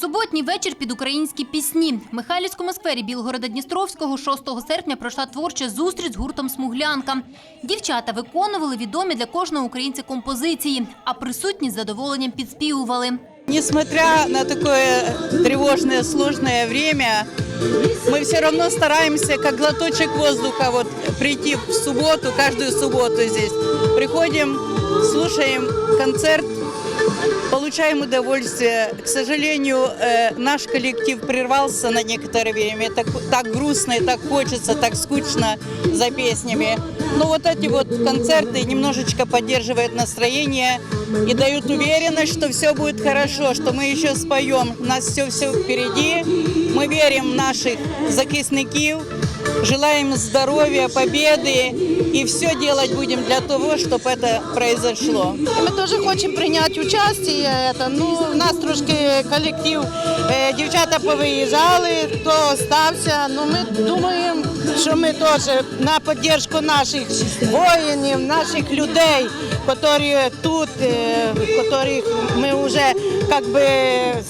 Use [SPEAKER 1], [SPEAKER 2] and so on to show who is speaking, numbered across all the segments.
[SPEAKER 1] Суботній вечір під українські пісні. В Михайлівському сквері Білгорода Дністровського 6 серпня пройшла творча зустріч з гуртом Смуглянка. Дівчата виконували відомі для кожного українця композиції, а присутні з задоволенням підспівували.
[SPEAKER 2] Несмотря на такое тревожное, сложное время, мы все равно стараемся, как глоточек воздуха, вот прийти в субботу, каждую субботу здесь. Приходим, слушаем концерт, получаем удовольствие. К сожалению, э, наш коллектив прервался на некоторое время. Так, так грустно и так хочется, так скучно за песнями. Но вот эти вот концерты немножечко поддерживают настроение и дают уверенность, что все будет хорошо, что мы еще споем. У нас все все впереди. Мы верим в наших захисників, желаем здоровья, победы и все делать будем для того, чтобы это произошло.
[SPEAKER 3] Ми теж хочемо прийняти участь. Е, це, Ну, у нас трошки колектив, е, дівчата повиїжджали, хто остався. Ну, ми думаємо, що ми теж на підтримку наших воїнів, наших людей, які тут, е, яких ми вже як би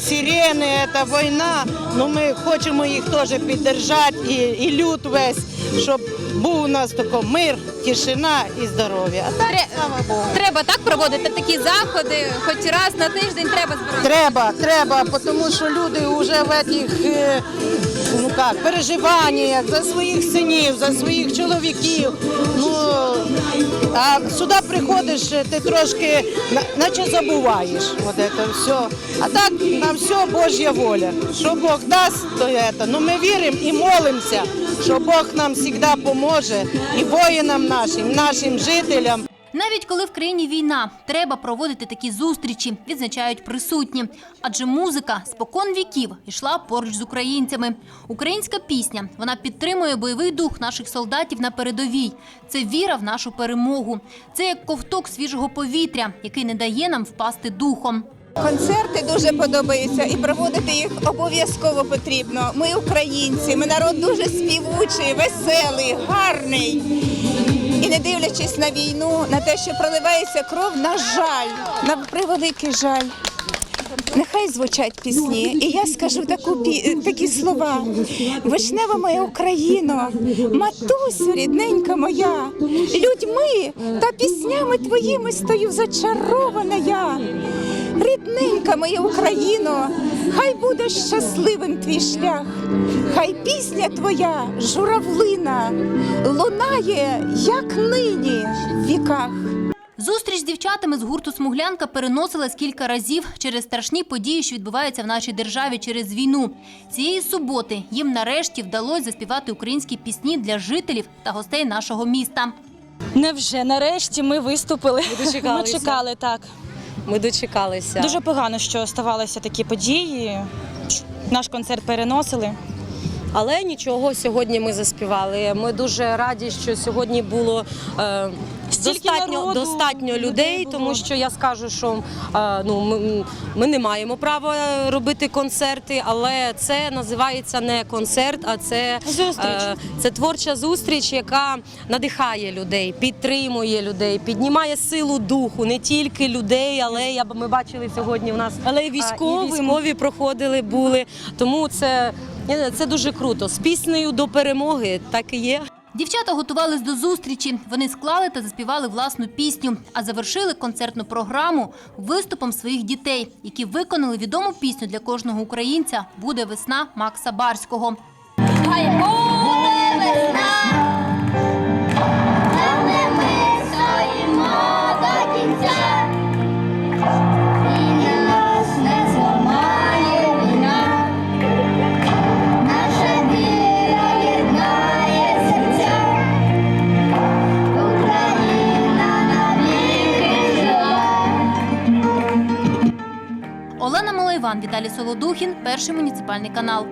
[SPEAKER 3] сирени, це війна. Ну, ми хочемо їх теж підтримати і, і люд весь, щоб був у нас тако мир, тишина і здоров'я. А так,
[SPEAKER 4] Тре-
[SPEAKER 3] слава Богу.
[SPEAKER 4] Треба так проводити такі заходи, хоч раз на тиждень треба збирати.
[SPEAKER 3] Треба, треба, тому що люди вже в цих е, ну як, переживаннях за своїх синів, за своїх чоловіків. Ну, а сюди приходиш, ти трошки наче забуваєш от це все. А так на все Божя воля. Що Бог дасть, то це. Ну ми віримо і молимося, що Бог нам завжди поможе і воїнам нашим, нашим жителям.
[SPEAKER 1] Навіть коли в країні війна, треба проводити такі зустрічі, відзначають присутні. Адже музика спокон віків йшла поруч з українцями. Українська пісня вона підтримує бойовий дух наших солдатів на передовій. Це віра в нашу перемогу. Це як ковток свіжого повітря, який не дає нам впасти духом.
[SPEAKER 5] Концерти дуже подобаються і проводити їх обов'язково потрібно. Ми українці, ми народ дуже співучий, веселий, гарний. І не дивлячись на війну, на те, що проливається кров, на жаль, на превеликий жаль. Нехай звучать пісні, і я скажу таку такі слова. Вишнева моя Україно, матусю, рідненька моя, людьми та піснями твоїми стою зачарована я. Рідненька моя Україно, хай буде щасливим твій шлях, хай пісня твоя, журавлина, лунає, як нині в віках.
[SPEAKER 1] Зустріч з дівчатами з гурту Смуглянка переносилась кілька разів через страшні події, що відбуваються в нашій державі через війну. Цієї суботи їм нарешті вдалося заспівати українські пісні для жителів та гостей нашого міста.
[SPEAKER 6] Невже нарешті ми виступили.
[SPEAKER 7] Ми
[SPEAKER 6] чекали так.
[SPEAKER 7] Ми дочекалися.
[SPEAKER 6] Дуже погано, що ставалися такі події. Наш концерт переносили.
[SPEAKER 7] Але нічого, сьогодні ми заспівали. Ми дуже раді, що сьогодні було е, достатньо,
[SPEAKER 6] народу,
[SPEAKER 7] достатньо
[SPEAKER 6] людей було.
[SPEAKER 7] тому що я скажу, що е, ну, ми, ми не маємо права робити концерти, але це називається не концерт, а це,
[SPEAKER 6] Зустріч.
[SPEAKER 7] е, це творча зустріч, яка надихає людей, підтримує людей, піднімає силу духу, не тільки людей, але я, ми бачили сьогодні у нас
[SPEAKER 6] Але й
[SPEAKER 7] а,
[SPEAKER 6] військовим.
[SPEAKER 7] і військові проходили, були. Тому це, це дуже круто. З піснею до перемоги так і є.
[SPEAKER 1] Дівчата готувались до зустрічі. Вони склали та заспівали власну пісню, а завершили концертну програму виступом своїх дітей, які виконали відому пісню для кожного українця Буде весна Макса Барського.
[SPEAKER 8] Хай буде весна,
[SPEAKER 1] Малайван, Віталій Солодухін, перший муніципальний канал.